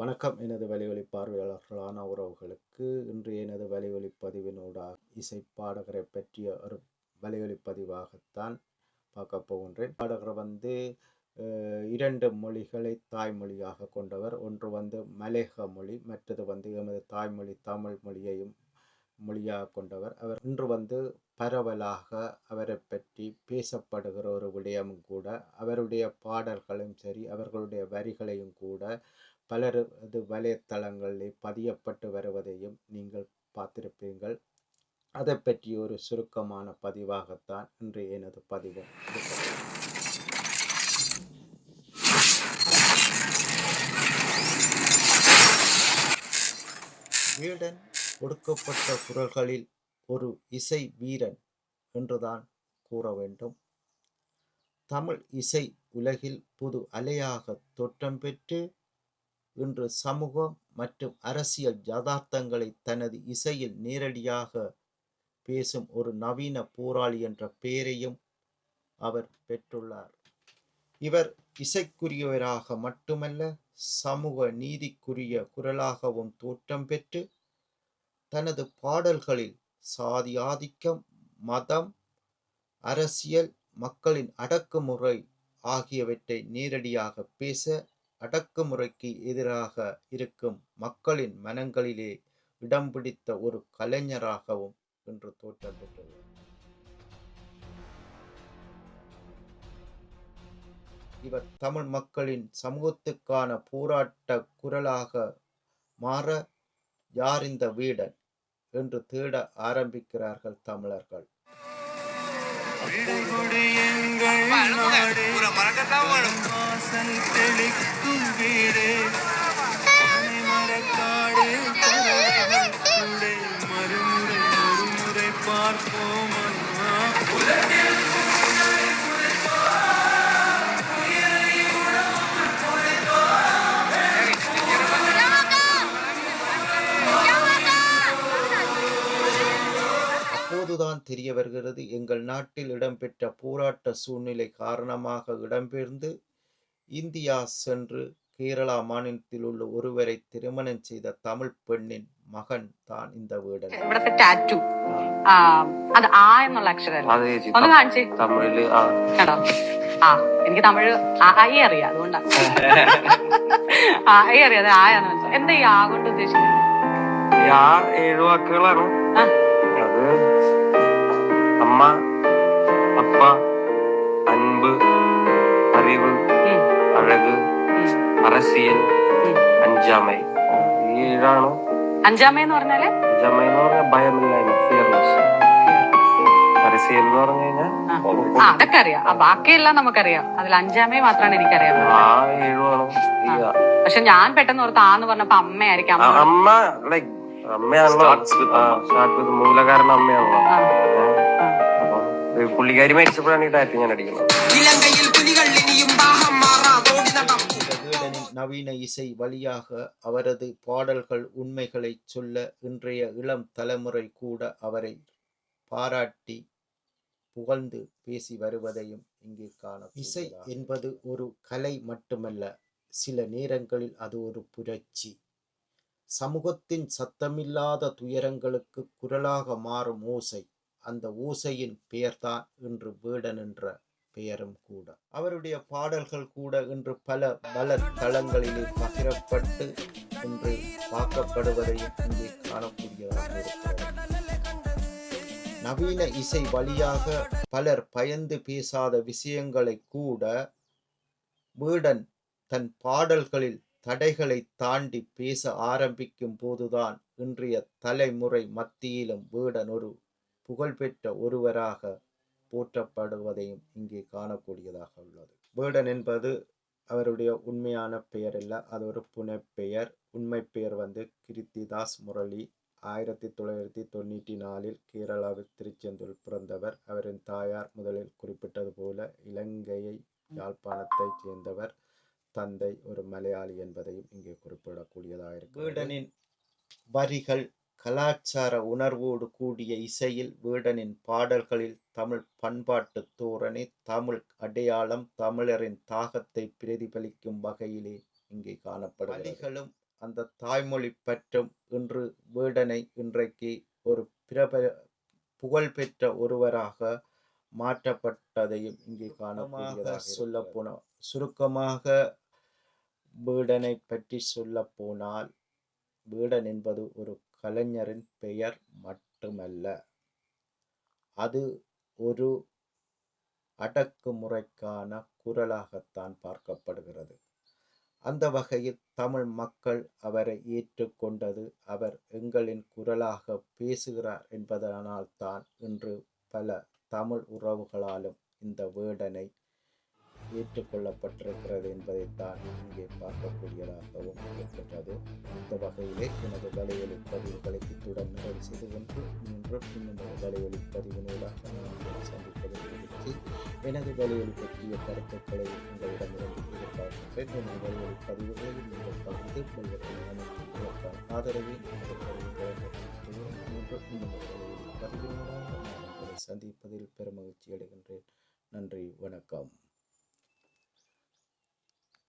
வணக்கம். எனது வலிவழி பார்வையாளர்களான உறவுகளுக்கு இன்று எனது வலிவழி பதிவினூடாக இசை பாடகரை பற்றிய ஒரு வலிவழி பதிவாகத்தான் பார்க்க போகின்றேன். பாடகர் வந்து இரண்டு மொழிகளை தாய்மொழியாக கொண்டவர். ஒன்று வந்து மலேக மொழி மற்றது வந்து எமது தாய்மொழி தமிழ் மொழியையும் மொழியாக கொண்டவர். அவர் இன்று வந்து பரவலாக அவரை பற்றி பேசப்படுகிற ஒரு விடயமும் கூட அவருடைய பாடல்களும் சரி அவர்களுடைய வரிகளையும் கூட பலரது வலைத்தளங்களில் பதியப்பட்டு வருவதையும் நீங்கள் பார்த்திருப்பீர்கள். அதை பற்றி ஒரு சுருக்கமான பதிவாகத்தான் இன்று எனது பதிவு. வீடன் ஒடுக்கப்பட்ட குரல்களில் ஒரு இசை வீரன் என்றுதான் கூற வேண்டும். தமிழ் இசை உலகில் புது அலையாக தோற்றம் பெற்று இன்று சமூகம் மற்றும் அரசியல் யதார்த்தங்களை தனது இசையில் நேரடியாக பேசும் ஒரு நவீன போராளி என்ற பெயரையும் அவர் பெற்றுள்ளார். இவர் இசைக்குரியவராக மட்டுமல்ல சமூக நீதிக்குரிய குரலாகவும் தோற்றம் பெற்று தனது பாடல்களில் சாதி ஆதிக்கம் மதம் அரசியல் மக்களின் அடக்குமுறை ஆகியவற்றை நேரடியாக பேச அடக்குமுறைக்கு எதிராக இருக்கும் மக்களின் மனங்களிலே இடம் பிடித்த ஒரு கலைஞராகவும் இன்று தோற்றம் பெற்றுள்ளார் இவர் தமிழ் மக்களின் சமூகத்துக்கான போராட்ட குரலாக மாற யார் இந்த வீடன் என்று தேட ஆரம்பிக்கிறார்கள் தமிழர்கள். தெளிக்கும் மரக்காடு மறுமுறை பார்ப்போம் அம்மா. அப்போதுதான் தெரிய வருகிறது எங்கள் நாட்டில் இடம்பெற்ற போராட்ட சூழ்நிலை காரணமாக இடம்பெயர்ந்து இந்தியா சென்று கேரளா மாநிலத்தில் உள்ள ஒருவரை திருமணம் செய்த தமிழ் பெண்ணின் மகன் தான் இந்த வீடன் ഇവിടത്തെ ടാറ്റു അത് ആ എന്നുള്ള അക്ഷരമല്ല അത് ചേച്ചി ഒന്ന് കാണിച്ചേ തമിഴില് ആ കണ്ടോ ആ എനിക്ക് തമിഴ് ആ ഐ അറിയാം അതുകൊണ്ടാ ആ ഐ അറിയാം അത് ആയാന്ന് വെച്ചാൽ എന്താ ഈ ആ കൊണ്ട് ഉദ്ദേശിക്കുന്നത് ഈ ആ ഏഴു വാക്കുകളാണ് ആ. അത് അമ്മ അപ്പ പ്ലസ് അഞ്ചാമൈ. ഏഴാണോ അഞ്ചാമ എന്ന് പറഞ്ഞാൽ അഞ്ചാമൈ എന്ന് പറഞ്ഞാൽ ഭയമില്ലായ്മ എന്ന് ആ ബാക്കിയെല്ലാം നമുക്കറിയാം. അതിൽ അഞ്ചാമയെ മാത്രമാണ് എനിക്കറിയാം. ആ പക്ഷെ ഞാൻ പെട്ടെന്ന് ഓർത്ത് ആന്ന് പറഞ്ഞപ്പോ അമ്മയായിരിക്കാം അമ്മ. അമ്മ മൂലകാരണ അമ്മയാണല്ലോ. ആ, ഈ പുള്ളിക്കാരി മരിച്ചപ്പോഴാണ് ഈ ഞാൻ അടിക്കുന്നത്. நவீன இசை வழியாக அவரது பாடல்கள் உண்மைகளை சொல்ல இன்றைய இளம் தலைமுறை கூட அவரை பாராட்டி புகழ்ந்து பேசி வருவதையும் இங்கே காண இசை என்பது ஒரு கலை மட்டுமல்ல சில நேரங்களில் அது ஒரு புரட்சி. சமூகத்தின் சத்தமில்லாத துயரங்களுக்கு குரலாக மாறும் ஓசை. அந்த ஓசையின் பெயர்தான் இன்று வீடன் என்ற பெயரும் கூட. அவருடைய பாடல்கள் கூட இன்று பல பல தளங்களிலே பகிரப்பட்டு இன்று பார்க்கப்படுவதையும் இங்கே காணக்கூடியதாக இருக்கிறது நவீன இசை வழியாக பலர் பயந்து பேசாத விஷயங்களை கூட வீடன் தன் பாடல்களில் தடைகளை தாண்டி பேச ஆரம்பிக்கும் போதுதான் இன்றைய தலைமுறை மத்தியிலும் வீடன் ஒரு புகழ்பெற்ற ஒருவராக போற்றப்படுவதையும் இங்கே காணக்கூடியதாக உள்ளது. வேடன் என்பது அவருடைய உண்மையான பெயர் அல்ல அது ஒரு புனைப்பெயர். உண்மை பெயர் வந்து கிருத்திதாஸ் முரளி. ஆயிரத்தி தொள்ளாயிரத்தி தொண்ணூற்றி நாலில் கேரளாவில் திருச்செந்தூர் பிறந்தவர். அவரின் தாயார் முதலில் குறிப்பிட்டது போல இலங்கையை யாழ்ப்பாணத்தைச் சேர்ந்தவர். தந்தை ஒரு மலையாளி என்பதையும் இங்கே குறிப்பிடக்கூடியதாக இருக்கு வீடனின் வரிகள் கலாச்சார உணர்வோடு கூடிய இசையில் வீடனின் பாடல்களில் தமிழ் பண்பாட்டு தோரணை தமிழ் அடையாளம் தமிழரின் தாகத்தை பிரதிபலிக்கும் வகையிலே இங்கே காணப்படும் அந்த தாய்மொழி பற்றும் இன்று வேடனை இன்றைக்கு ஒரு பிரபல புகழ்பெற்ற ஒருவராக மாற்றப்பட்டதையும் இங்கே காணக்கூடியதாக சொல்ல போனால் சுருக்கமாக வேடனை பற்றி சொல்ல போனால் வேடன் என்பது ஒரு கலைஞரின் பெயர் மட்டுமல்ல அது ஒரு அடக்குமுறைக்கான குரலாகத்தான் பார்க்கப்படுகிறது. அந்த வகையில் தமிழ் மக்கள் அவரை ஏற்றுக்கொண்டது அவர் எங்களின் குரலாக பேசுகிறார் என்பதனால்தான் இன்று பல தமிழ் உறவுகளாலும் இந்த வேடனை ஏற்றுக்கொள்ளப்பட்டிருக்கிறது என்பதைத்தான் இங்கே பார்க்கக்கூடியதாகவும் இருக்கின்றது. இந்த வகையிலே எனது வலையொலி பதிவுகளை இத்துடன் நிறைவு செய்து கொண்டு மீண்டும் இன்னும் ஒரு வலையொலி பதிவினூடாக நான் சந்திப்பதை குறித்து எனது வலையொலி பற்றிய கருத்துக்களை உங்களிடமிருந்து எதிர்பார்க்கின்றேன். எனது வலையொலி பதிவுகளை நீங்கள் பகிர்ந்து கொள்வதற்கான ஆதரவை மீண்டும் இன்னும் ஒரு வலையொலி பதிவினூடாக நான் உங்களை சந்திப்பதில் பெருமகிழ்ச்சி அடைகின்றேன். நன்றி வணக்கம்.